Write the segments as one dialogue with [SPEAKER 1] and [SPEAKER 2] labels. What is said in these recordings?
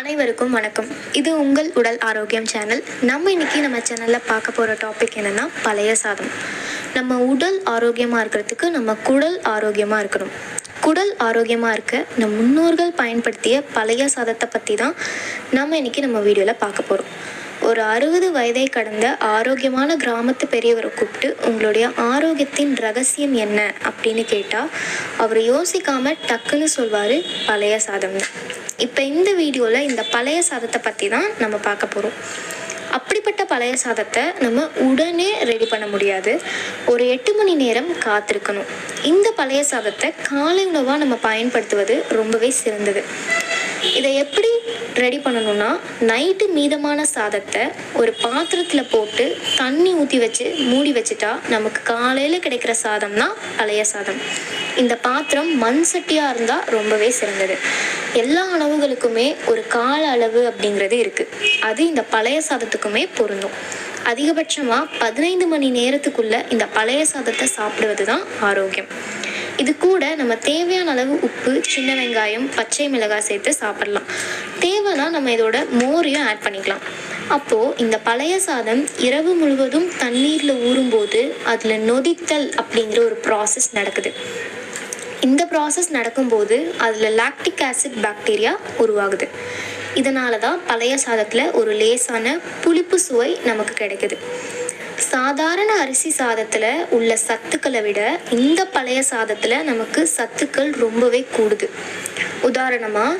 [SPEAKER 1] அனைவருக்கும் வணக்கம். இது உங்கள் உடல் ஆரோக்கியம் சேனல். நம்ம இன்னைக்கு நம்ம சேனலில் பார்க்க போகிற டாபிக் என்னென்னா பழைய சாதம். நம்ம உடல் ஆரோக்கியமாக இருக்கிறதுக்கு நம்ம குடல் ஆரோக்கியமாக இருக்கணும். குடல் ஆரோக்கியமாக இருக்க நம் முன்னோர்கள் பயன்படுத்திய பழைய சாதத்தை பற்றி தான் நம்ம இன்னைக்கு நம்ம வீடியோவில் பார்க்க போகிறோம் ஒரு அறுபது வயதை கடந்த ஆரோக்கியமான கிராமத்து பெரியவரை கூப்பிட்டு உங்களுடைய ஆரோக்கியத்தின் ரகசியம் என்ன அப்படின்னு கேட்டால் அவர் யோசிக்காமல் டக்குன்னு சொல்வார் பழைய சாதம் தான் இப்போ இந்த வீடியோவில் இந்த பழைய சாதத்தை பற்றி தான் நம்ம பார்க்க போகிறோம் அப்படிப்பட்ட பழைய சாதத்தை நம்ம உடனே ரெடி பண்ண முடியாது. ஒரு எட்டு மணி நேரம் காத்திருக்கணும். இந்த பழைய சாதத்தை காலை உணவாக நம்ம பயன்படுத்துவது ரொம்பவே சிறந்தது. இதை எப்படி ரெடி பண்ணணும்னா நைட்டு மீதமான சாதத்தை ஒரு பாத்திரத்தில் போட்டு தண்ணி ஊற்றி வச்சு மூடி வச்சுட்டா நமக்கு காலையில் கிடைக்கிற சாதம்னா பழைய சாதம். இந்த பாத்திரம் மண் சட்டியாக இருந்தால் ரொம்பவே சிறந்தது. எல்லா உணவுகளுக்குமே ஒரு கால அளவு அப்படிங்கிறது இருக்குது அது இந்த பழைய சாதத்துக்குமே பொருந்தும். அதிகபட்சமாக பதினைந்து மணி நேரத்துக்குள்ள இந்த பழைய சாதத்தை சாப்பிடுவது தான் ஆரோக்கியம். இது கூட நம்ம தேவையான அளவு உப்பு சின்ன வெங்காயம் பச்சை மிளகாய் சேர்த்து சாப்பிடலாம். தேவைன்னா நம்ம இதோட மோரையும் ஆட் பண்ணிக்கலாம். அப்போது இந்த பழைய சாதம் இரவு முழுவதும் தண்ணீரில் ஊறும்போது அதில் நொதித்தல் அப்படிங்கிற ஒரு ப்ராசஸ் நடக்குது. இந்த ப்ராசஸ் நடக்கும்போது அதில் லாக்டிக் ஆசிட் பாக்டீரியா உருவாகுது. இதனால தான் பழைய சாதத்தில் ஒரு லேசான புளிப்பு சுவை நமக்கு கிடைக்குது. சாதாரண அரிசி சாதத்தில் உள்ள சத்துக்களை விட இந்த பழைய சாதத்தில் நமக்கு சத்துக்கள் ரொம்பவே கூடுது. உதாரணமாக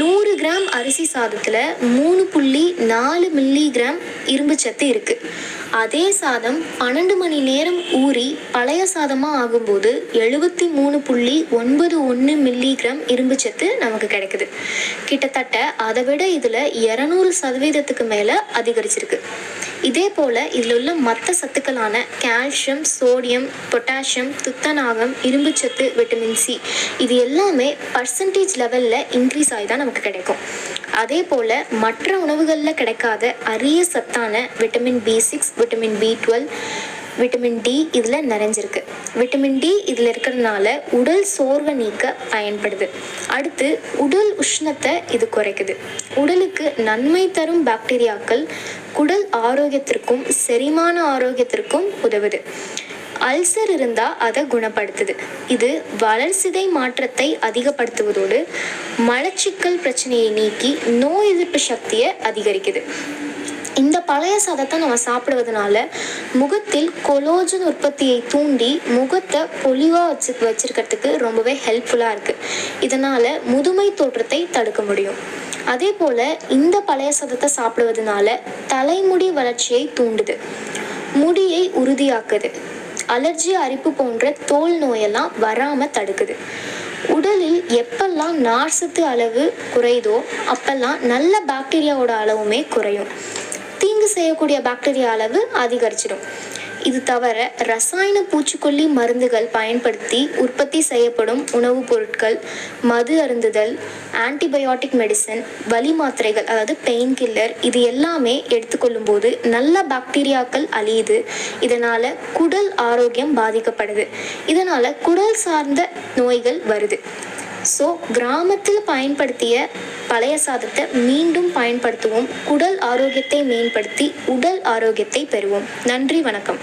[SPEAKER 1] நூறு கிராம் அரிசி சாதத்தில் மூணு புள்ளி நாலு மில்லி கிராம் இரும்பு சத்து இருக்குது அதே சாதம் பன்னெண்டு மணி நேரம் ஊறி பழைய சாதமாக ஆகும்போது எழுபத்தி மூணு புள்ளி ஒன்பது ஒன்று மில்லிகிராம் இரும்பு சத்து நமக்கு கிடைக்குது. கிட்டத்தட்ட அதை விட இதில் இரநூறு சதவீதத்துக்கு மேலே அதிகரிச்சிருக்கு. இதே போல் இதில் உள்ள மற்ற சத்துக்களான கால்சியம் சோடியம் பொட்டாசியம் துத்தநாகம் இரும்புச்சத்து விட்டமின் சி இது எல்லாமே பர்சன்டேஜ் லெவலில் இன்க்ரீஸ் ஆகி தான் நமக்கு கிடைக்கும். அதே போல் மற்ற உணவுகளில் கிடைக்காத அரிய சத்தான vitamin B six vitamin B twelve vitamin D இதில் நிறைஞ்சிருக்கு. விட்டமின் டி இதில் இருக்கிறதுனால உடல் சோர்வை நீக்க பயன்படுது. அடுத்து உடல் உஷ்ணத்தை இது குறைக்குது. உடலுக்கு நன்மை தரும் பாக்டீரியாக்கள் குடல் ஆரோக்கியத்திற்கும் செரிமான ஆரோக்கியத்திற்கும் உதவுது. அல்சர் இருந்தால் அதை குணப்படுத்துது. இது வளர்சிதை மாற்றத்தை அதிகப்படுத்துவதோடு மலச்சிக்கல் பிரச்சனையை நீக்கி நோய் எதிர்ப்பு சக்தியை அதிகரிக்குது. இந்த பழைய சாதத்தை நம்ம சாப்பிடுவதனால முகத்தில் கொலோஜன் உற்பத்தியை தூண்டி முகத்தை பொலிவாக வச்சு வச்சிருக்கிறதுக்கு ரொம்பவே ஹெல்ப்ஃபுல்லாக இருக்குது இதனால் முதுமை தோற்றத்தை தடுக்க முடியும். அதே போல் இந்த பழைய சாதத்தை சாப்பிடுவதனால தலைமுடி வளர்ச்சியை தூண்டுது. முடியை உறுதியாக்குது. அலர்ஜி அரிப்பு போன்ற தோல் நோயெல்லாம் வராமல் தடுக்குது. உடலில் எப்பெல்லாம் நார்சத்து அளவு குறையுதோ அப்பெல்லாம் நல்ல பாக்டீரியாவோட அளவுமே குறையும். செய்யக்கூடிய பாக்டீரியா அளவு அதிகரிச்சிடும். இது தவிர ரசாயன பூச்சிக்கொல்லி மருந்துகள் பயன்படுத்தி உற்பத்தி செய்யப்படும் உணவுப் பொருட்கள் மது அருந்துதல் ஆன்டிபயோட்டிக் மெடிசன் வலி மாத்திரைகள் அதாவது பெயின் கில்லர் இது எல்லாமே எடுத்துக்கொள்ளும் போது நல்ல பாக்டீரியாக்கள் அழியுது. இதனால் குடல் ஆரோக்கியம் பாதிக்கப்படுது. இதனால் குடல் சார்ந்த நோய்கள் வருது. ஸோ கிராமத்தில் பயன்படுத்திய பழைய சாதத்தை மீண்டும் பயன்படுத்துவோம். குடல் ஆரோக்கியத்தை மேம்படுத்தி உடல் ஆரோக்கியத்தை பெறுவோம். நன்றி வணக்கம்.